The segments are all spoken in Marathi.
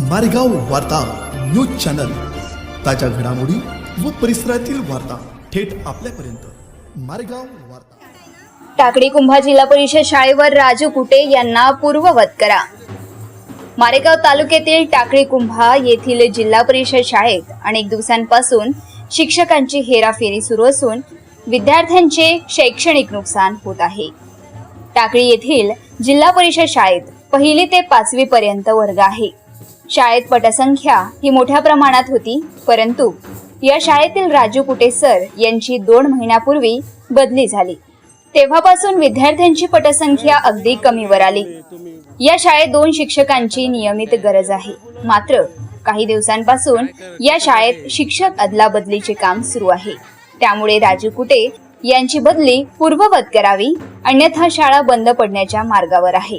मारेगाव वार्ता न्यूज चॅनल. ताज्या घडामोडी व परिसरातील वार्ता थेट आपल्यापर्यंत. मारेगाव वार्ता. टाकडी कुंभा जिल्हा परिषद शाळेवर राजू कुटे यांना पूर्ववत करा. मारेगाव तालुक्यातील टाकळी कुंभा येथील जिल्हा परिषद शाळेत अनेक दिवसांपासून शिक्षकांची हेराफेरी सुरू असून विद्यार्थ्यांचे शैक्षणिक नुकसान होत आहे. टाकळी येथील जिल्हा परिषद शाळेत पहिली ते पाचवी पर्यंत वर्ग आहे. शाळेत पटसंख्या ही मोठ्या प्रमाणात होती परंतु या शाळेतील राजू कुटे सर यांची दोन महिन्यापूर्वी बदली झाली. तेव्हापासून विद्यार्थ्यांची पटसंख्या अगदी कमीवर आली. या शाळेत दोन शिक्षकांची नियमित गरज आहे. मात्र काही दिवसांपासून या शाळेत शिक्षक अदलाबदलीचे काम सुरू आहे. त्यामुळे राजू कुटे यांची बदली पूर्ववत करावी अन्यथा शाळा बंद पडण्याच्या मार्गावर आहे.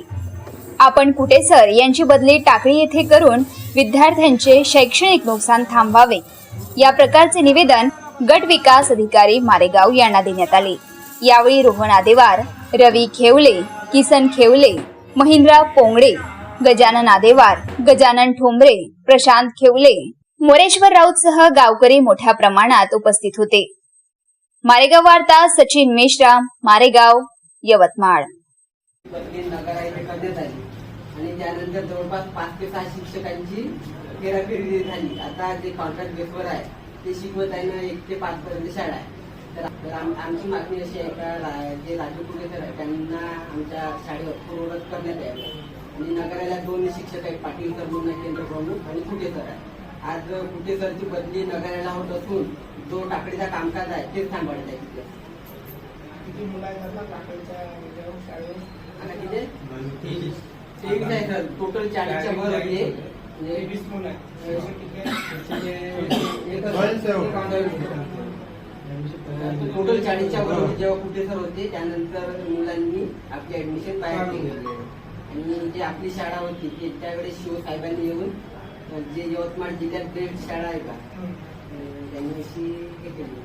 आपण कुटे सर? यांची बदली टाकळी येथे करून विद्यार्थ्यांचे शैक्षणिक नुकसान थांबवावे. या प्रकारचे निवेदन गट विकास अधिकारी मारेगाव यांना देण्यात आले. यावेळी रोहन आदेवार रवी खेवले किसन खेवले महिंद्रा पोंगडे गजानन आदेवार गजानन ठोंबरे प्रशांत खेवले मोरेश्वर राऊतसह गावकरी मोठ्या प्रमाणात उपस्थित होते. मारेगाव वार्ता सचिन मेश्राम मारेगाव यवतमाळ. बदली नगरा करण्यात आली आणि त्यानंतर जवळपास पाच ते सहा शिक्षकांची फेराफेरी झाली. आता जे कॉन्ट्रॅक्ट बेसवर आहे ते शिकवत आहे ना एक ते पाच पर्यंत शाळा आहे. तर आमची मागणी अशी आहे का जे राजू कुठे सर आहे त्यांना आमच्या शाळेवर पूर्ववत करण्यात यावे. आणि नगराला दोन शिक्षक आहेत पाटील सर म्हणून केंद्र प्रमुख आणि कुठे सर आहे. आज कुठे सरची बदली नगराला होत असून जो टाकडीचा कामकाज आहे तेच सांभाळत आहे तिथे किती मुलं आहेत याच्यावर शाळेवर आता किती? तेवीस आहे सर टोटल चाळीसच्या वर होते म्हणजे वीस मुलं आहेत. त्याचे किती? आहेत? टोटल चाळीसच्या वर होते जेव्हा कुठे सर होते त्यानंतर मुलांनी आपली ऍडमिशन बाहेर केली आणि जी आपली शाळा होती ती त्यावेळेस शिवसाहेबांनी येऊन जे यवतमाळ जिल्ह्यात बेस्ट शाळा आहे का हं. त्यांनी अशी हे केली.